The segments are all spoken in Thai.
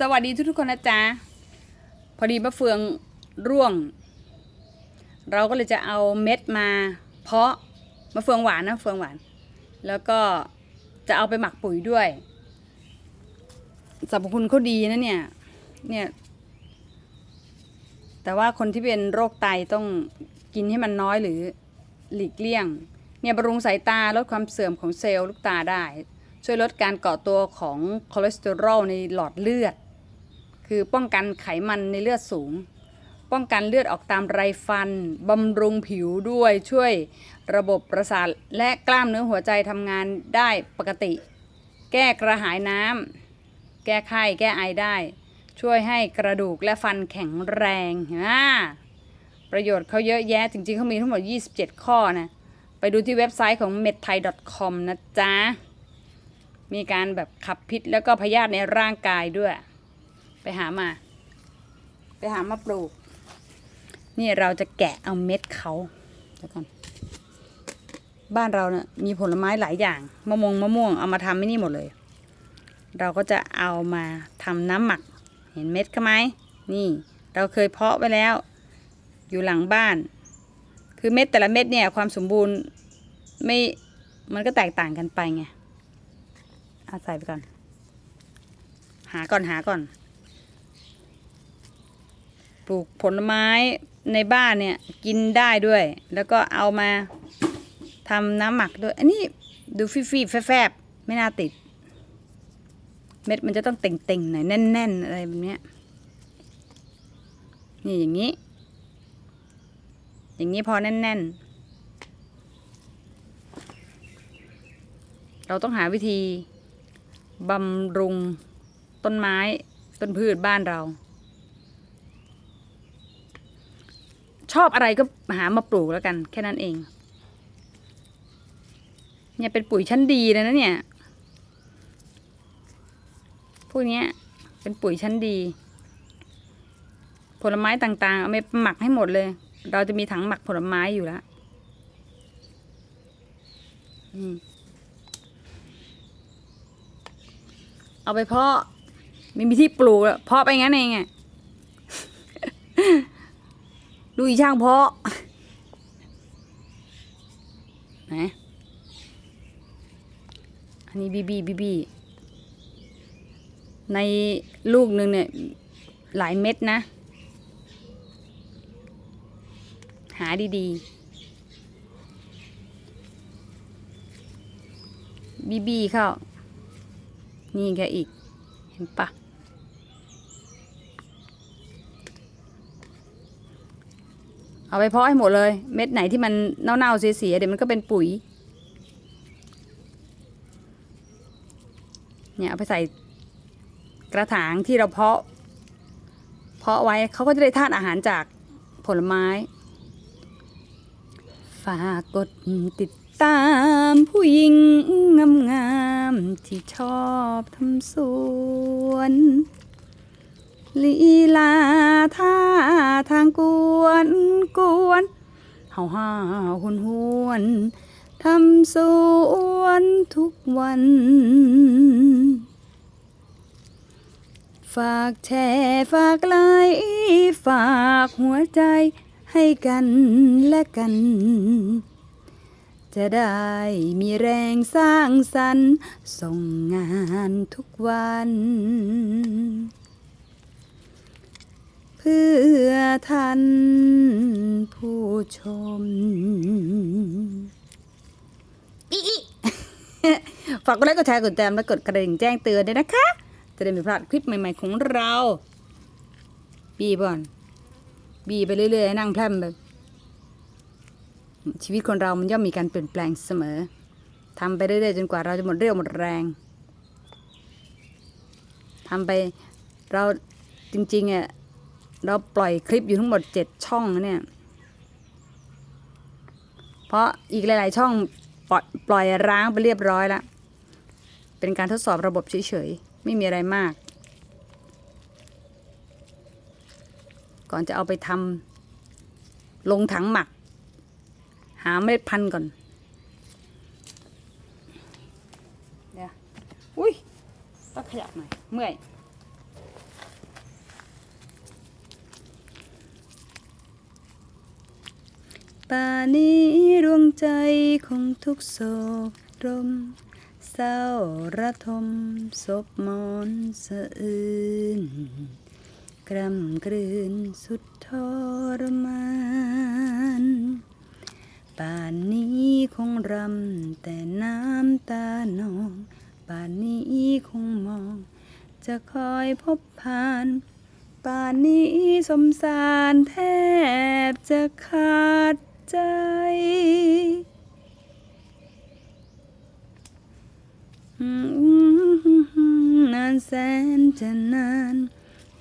สวัสดีทุกๆคนนะจ๊ะ พอดีมะเฟืองร่วง เราก็เลยจะเอาเม็ดมา เพาะมะเฟืองหวานนะเฟืองหวาน แล้วก็จะเอาไปหมักปุ๋ยด้วยสรรพคุณเขาดีนะเนี่ยเนี่ยแต่ว่าคนที่เป็นโรคไตต้องกินให้มันน้อยหรือหลีกเลี่ยง เนี่ยบำรุงสายตาลดความเสื่อมของเซลล์ลูกตาได้ ช่วยลดการเกาะตัวของคอเลสเตอรอลในหลอดเลือด คือป้องกันไขมันในเลือดสูง ป้องกันเลือดออกตามไรฟัน บำรุงผิวด้วยช่วยระบบประสาทและกล้ามเนื้อหัวใจทำงานได้ปกติ แก้กระหายน้ำแก้ไข้แก้ไอได้ ช่วยให้กระดูกและฟันแข็งแรงอ่าประโยชน์เขาเยอะแยะจริงๆเขามีทั้งหมด 27 ข้อนะไปดูที่เว็บไซต์ของ medthai.com นะจ๊ะ มีการแบบขับพิษแล้วก็พยาธิในร่างกายด้วย ไปหามา ไปหามาปลูก นี่เราจะแกะเอาเม็ดเขาเดี๋ยวก่อนบ้านเราเนะ่ะมีผลไม้หลายอย่างมะม่วงมะม่วงเอามาทำไม่นี่หมดเลย เราก็จะเอามาทำน้ำหมัก เห็นเม็ดเขาไหมนี่เราเคยเพาะไว้แล้ว อยู่หลังบ้าน คือเม็ดแต่ละเม็ดเนี่ยความสมบูรณ์ไม่มันก็แตกต่างกันไปไงเอาใส่ไปก่อน หาก่อนหาก่อน ปลูกผลไม้ในบ้านเนี่ยกินได้ด้วย แล้วก็เอามาทำน้ำหมักด้วย อันนี้ดูฟีฟแฟบๆ ไม่น่าติด เม็ดมันจะต้องเต่งๆหน่อยแน่นๆ อะไรแบบเนี้ยนี่อย่างนี้ อย่างนี้พอแน่น ๆ เราต้องหาวิธีบำรุงต้นไม้ต้นพืชบ้านเรา ชอบอะไรก็หามาปลูกแล้วกัน แค่นั้นเอง เนี่ยเป็นปุ๋ยชั้นดีเลยนะเนี่ย พวกนี้เป็นปุ๋ยชั้นดี ผลไม้ต่างๆ เอาไปหมักให้หมดเลย เราจะมีถังหมักผลไม้อยู่แล้วเอาไปเพาะไม่มีที่ปลูกแล้วเพาะไปงั้นเองอะ ดูอีช่างเพาะไหนอันนี้บีบีบีบีในลูกหนึ่งเนี่ยหลายเม็ดนะ หาดีๆ บีบีเข้า นี่แกอีก เห็นปะ เอาไปเพาะให้หมดเลย เม็ดไหนที่มันเน่าๆเสียๆเดี๋ยวมันก็เป็นปุ๋ย เนี่ยเอาไปใส่กระถางที่เราเพาะ เพาะไว้เขาก็จะได้ธาตุอาหารจากผลไม้ ฝากกดติดตามผู้หญิงงามๆที่ชอบทำสวน ลีลาท่าทางกวนกวนเฮาห้าหุนหวนทำสวนทุกวัน ฝากแชร์ฝากไลค์ฝากหัวใจให้กันและกัน จะได้มีแรงสร้างสรรค์ส่งงานทุกวัน พื่อท่านผู้ชมอีฝากกดไลค์กดแชร์กดแจมและกดกระดิ่งแจ้งเตือนด้วยนะคะ จะได้ไม่พลาดคลิปใหม่ ๆ ของเรา บีบอน บีไปเรื่อยๆ นั่งแพร่มแบบ ชีวิตคนเรามันย่อมมีการเปลี่ยนแปลงเสมอทำไปเรื่อยๆ จนกว่าเราจะหมดเรี่ยวหมดแรงทำไปเราจริงๆอะ เราปล่อยคลิปอยู่ทั้งหมดเจ็ดช่องเนี่ย เพราะอีกหลาย ๆ ช่องปล่อยปล่อยร้างไปเรียบร้อยแล้ว เป็นการทดสอบระบบเฉย ๆ ไม่มีอะไรมาก ก่อนจะเอาไปทำลงถังหมัก หาเมล็ดพันธุ์ก่อนเดี๋ยวอุ้ยต้องขยับหน่อย เมื่อย ตานี้ดวงใจของทุกโศกรม เศร้าระทมศพมอนสะอื่นกรำกลืนสุดทรมานป่านนี้คงรำแต่น้ำตานอง ป่านนี้คงมอง จะคอยพบผ่าน ป่านนี้สมสารแทบจะขาด ใจ นานแสนจะนาน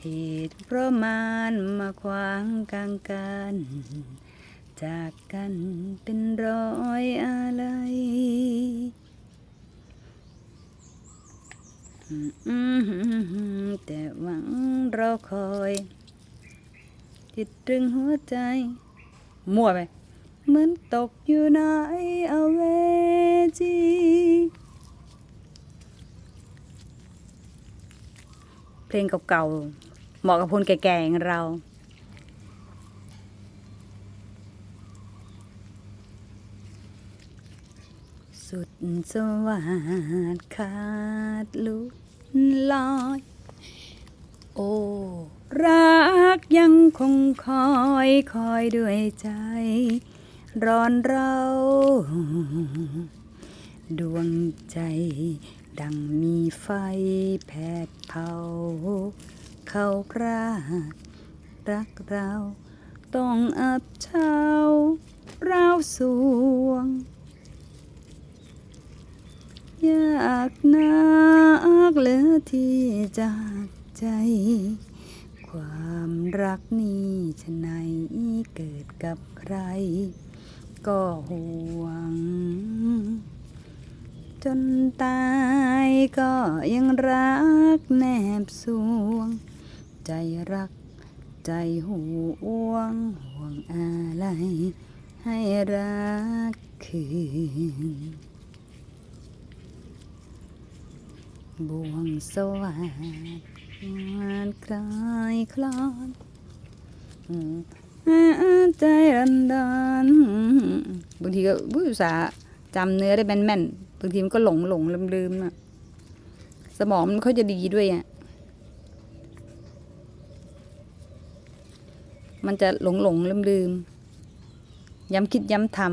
เหตุเพราะมานมาขวางกลางกัน จากกันเป็นร้อยอะไรแต่หวังรอคอยติดตรึงหัวใจ มั่วไป เหมือนตกอยู่ในอเวจีเพลงเก่าๆเหมาะกับคนแก่ๆอย่างเรา สุดสวัสดขาดลุดลอย โอ้รักยังคงคอยคอยด้วยใจ ร้อนเรา ดวงใจดังมีไฟแผดเผาเข้ากรารักเรา ต้องอับเฉาราวสวง ยากนักเหลือที่จากใจ ความรักนี้ชะไหนเกิดกับใคร ก็ห่วง จนตายก็ยังรักแนบสวง ใจรักใจห่วงห่วงอะไรให้รักคืนบ่วงสวัสดงานคลายคลอน ใจรันดอนบางทีก็ผู้สาจำเนื้อได้แม่นๆบางทีมันก็หลงหลงลืมลืมๆอะสมองมันเขาจะดีด้วยอะมันจะหลงหลงลืมลืมย้ำคิดย้ำทำ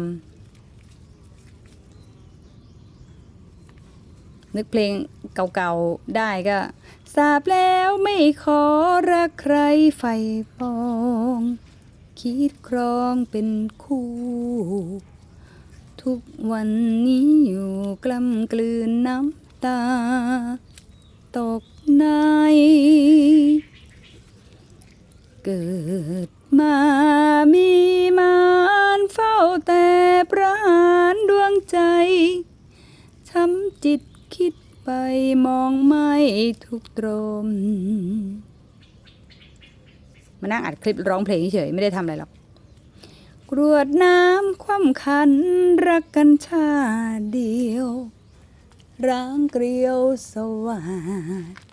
นึกเพลงเก่าๆได้ก็ทราบแล้วไม่ขอรักใครไฟปอง คิดครองเป็นคู่ ทุกวันนี้อยู่กล้ำกลืนน้ำตา ตกใน เกิดมามีมารเฝ้าแต่ประหารดวงใจช้ำจิตคิดไปมองไม่ทุกตรม มานั่งอัดคลิปร้องเพลงเฉยไม่ได้ทำอะไรหรอกกรวดน้ำคว่ำคันรักกันชาเดียวร้างเกลียวสวัสด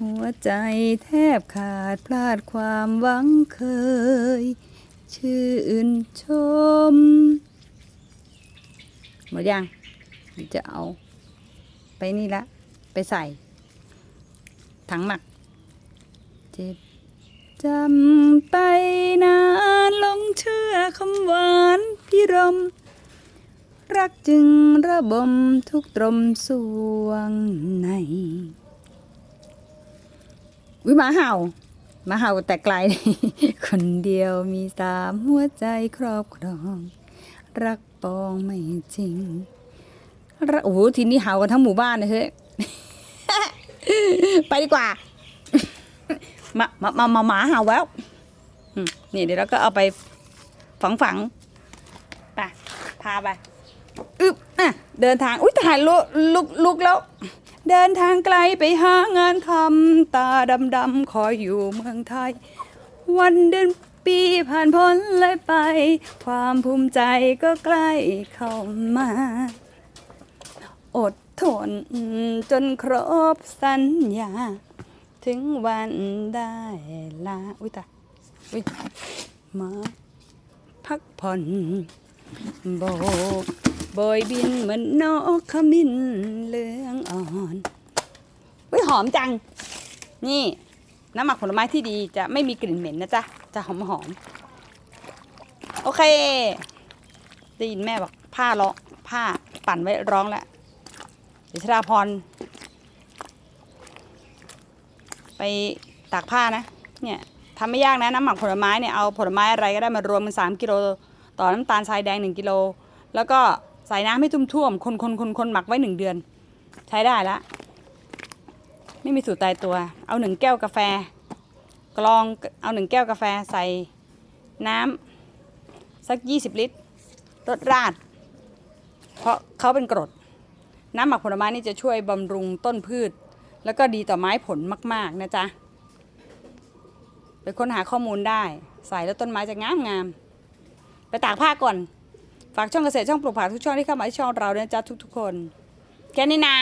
หัวใจแทบขาดพลาดความหวังเคย ชื่นชมหมดยังจะเอา ไปนี่ละ ไปใส่ ถังหมักเจ็บ จำไปนานหลงเชื่อคำหวานพิรม รักจึงระบมทุกตรมสวงในวิมาเห่ามาเห่าแต่ไกล คนเดียวมีสามหัวใจครอบครอง รักปองไม่จริงโอ้โหทีนี้เห่ากันทั้งหมู่บ้านเลยเฮ้ย ไปดีกว่า มามามามาหมาเห่าแล้วนี่เดี๋ยวเราก็เอาไปฝังฝังไปพาไปอึบอะเดินทางอุ้ยถ่ายลุกลุกลุกแล้ว เดินทางไกลไปหางานทำตาดำดำคอยอยู่เมืองไทย วันเดือนปีผ่านพ้นเลยไป ความภูมิใจก็ใกล้เข้ามา อดทนจนครบสัญญา ถึงวันได้ลาอุ้ยตาอุ้ยมาพักผ่อนโบกโบยบินเหมือนนกขมิ้นเหลืองอ่อนเฮ้ยหอมจัง นี่ น้ำหมักผลไม้ที่ดีจะไม่มีกลิ่นเหม็นนะจ๊ะ จะหอมหอมโอเค ได้ยินแม่บอกผ้าเลาะผ้าปั่นไว้ร้องแล้วเดี๋ยวชราพร ไปตากผ้านะ เนี่ยทำไม่ยากนะน้ำหมักผลไม้เนี่ยเอาผลไม้อะไรก็ได้มารวมเป็นสามกิโลต่อน้ำตาลทรายแดงหนึ่งกิโล แล้วก็ใส่น้ำให้ท่วมๆคนคนคนคนหมักไว้หนึ่งเดือน ใช้ได้ละไม่มีสูตรตายตัว เอาหนึ่งแก้วกาแฟ กรองเอาหนึ่งแก้วกาแฟใส่น้ำสักยี่สิบลิตรรดราด เพราะเขาเป็นกรด น้ำหมักผลไม้นี่จะช่วยบำรุงต้นพืช แล้วก็ดีต่อไม้ผลมาก ๆ นะจ๊ะ ไปค้นหาข้อมูลได้ ใส่แล้วต้นไม้จะงามงาม ไปตากผ้าก่อน ฝากช่องเกษตรช่องปลูกผักทุกช่องที่เข้ามาที่ช่องเราด้วยนะจ๊ะทุกๆคน แค่นี้นะ